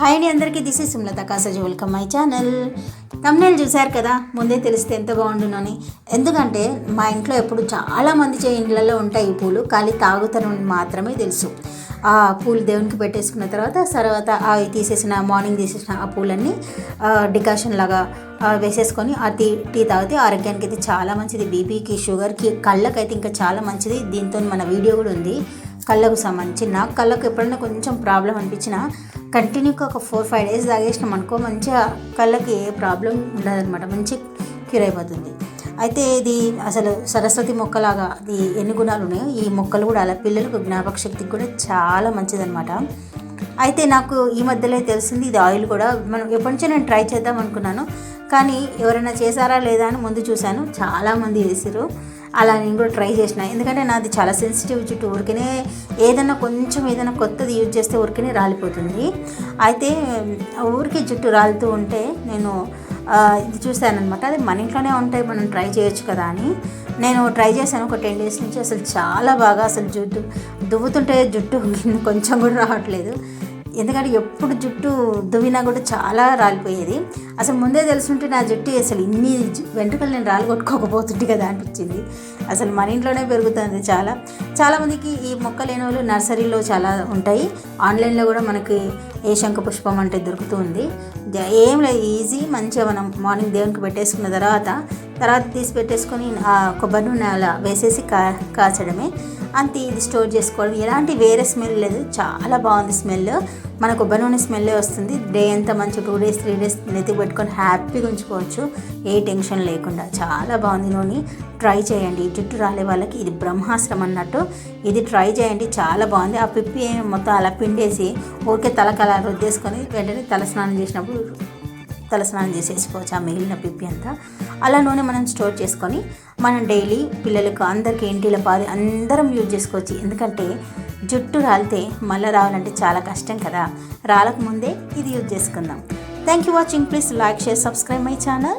Hi అండి అందరికీ. This is Sumalatha కాసజ్ వెల్కమ్ మై ఛానల్ తమ్నేల్ చూశారు కదా? ముందే తెలిస్తే ఎంత బాగుండునని. ఎందుకంటే మా ఇంట్లో ఎప్పుడు చాలామంది చే ఇండ్లలో ఉంటాయి ఈ పూలు ఖాళీ తాగుతనం మాత్రమే తెలుసు. ఆ పూలు దేవునికి పెట్టేసుకున్న తర్వాత తర్వాత అవి తీసేసిన మార్నింగ్ తీసేసిన ఆ పూలన్నీ డికాషన్ లాగా వేసేసుకొని ఆ టీ టీ తాగితే ఆరోగ్యానికి అయితే చాలా మంచిది. బీపీకి షుగర్కి కళ్ళకైతే ఇంకా చాలా మంచిది. దీంతో మన వీడియో కూడా ఉంది. కళ్ళకు సంబంధించి నాకు కళ్ళకు ఎప్పుడైనా కొంచెం ప్రాబ్లం అనిపించినా కంటిన్యూగా ఒక ఫోర్ ఫైవ్ డేస్ తాగేసినాం అనుకో మంచిగా కళ్ళకి ఏ ప్రాబ్లం ఉండదన్నమాట మంచి క్యూర్ అయిపోతుంది. అయితే ఇది అసలు సరస్వతి మొక్కలాగా ఇది ఎన్ని గుణాలు ఉన్నాయో ఈ మొక్కలు కూడా అలా పిల్లలకు జ్ఞాపక శక్తికి కూడా చాలా మంచిదనమాట అయితే నాకు ఈ మధ్యలో తెలిసింది ఇది ఆయిల్ కూడా మనం ఎప్పటి నుంచో నేను ట్రై చేద్దాం అనుకున్నాను కానీ ఎవరైనా చేశారా లేదా అని ముందు చూశాను చాలామంది వేసారు అలా నేను కూడా ట్రై చేసిన. ఎందుకంటే నాది చాలా సెన్సిటివ్ జుట్టు ఊరికనే ఏదైనా కొంచెం ఏదైనా కొత్తది యూజ్ చేస్తే ఊరికనే రాలిపోతుంది. అయితే ఊరికే జుట్టు రాలుతూ ఉంటే నేను ఇది చూశానమాట అది మన ఇంట్లోనే ఉంటాయి మనం ట్రై చేయొచ్చు కదా అని నేను ట్రై చేశాను ఒక టెన్ డేస్ నుంచి. అసలు చాలా బాగా అసలు జుట్టు దువ్వుతుంటే జుట్టు కొంచెం కూడా రావట్లేదు. ఎందుకంటే ఎప్పుడు జుట్టు దువ్వినా కూడా చాలా రాలిపోయేది. అసలు ముందే తెలుసుంటే నా జుట్టు అసలు ఇన్ని వెంట్రుకలు నేను రాలి కొట్టుకోకపోతుంటే కదా అనిపించింది. అసలు మన ఇంట్లోనే పెరుగుతుంది చాలా. చాలామందికి ఈ మొక్క లేని వాళ్ళు నర్సరీలో చాలా ఉంటాయి. ఆన్లైన్లో కూడా మనకి ఏ శంఖ పుష్పం అంటే దొరుకుతూ ఉంది ఏం లేదు ఈజీ మంచిగా మనం మార్నింగ్ దేవునికి పెట్టేసుకున్న తర్వాత తర్వాత తీసి పెట్టేసుకొని ఆ కొబ్బరి నూనె అలా వేసేసి కా కాచడమే. అంతే ఇది స్టోర్ చేసుకోవడం. ఎలాంటి వేరే స్మెల్ లేదు. చాలా బాగుంది స్మెల్. మన కొబ్బరి నూనె స్మెల్ వస్తుంది. డే అంతా మంచి టూ డేస్ త్రీ డేస్ నెత్తి పెట్టుకొని హ్యాపీగా ఉంచుకోవచ్చు. ఏ టెన్షన్ లేకుండా. చాలా బాగుంది నూనె. ట్రై చేయండి. జుట్టు రాలే వాళ్ళకి ఇది బ్రహ్మాస్త్రం అన్నట్టు. ఇది ట్రై చేయండి. చాలా బాగుంది. ఆ పిప్పి మొత్తం అలా పిండేసి ఊరికే తలకలా రుద్దేసుకొని వెంటనే తల స్నానం చేసినప్పుడు తలస్నానం చేసేసుకోవచ్చు ఆ మిగిలిన పిప్పి అంతా. అలా నూనె మనం స్టోర్ చేసుకొని మనం డైలీ పిల్లలకు అందరికీ ఇంటిలో పాది అందరం యూజ్ చేసుకోవచ్చు. ఎందుకంటే జుట్టు రాలితే మళ్ళీ రావాలంటే చాలా కష్టం కదా. రాలకముందే ఇది యూజ్ చేసుకుందాం. Thank you watching please like share subscribe my channel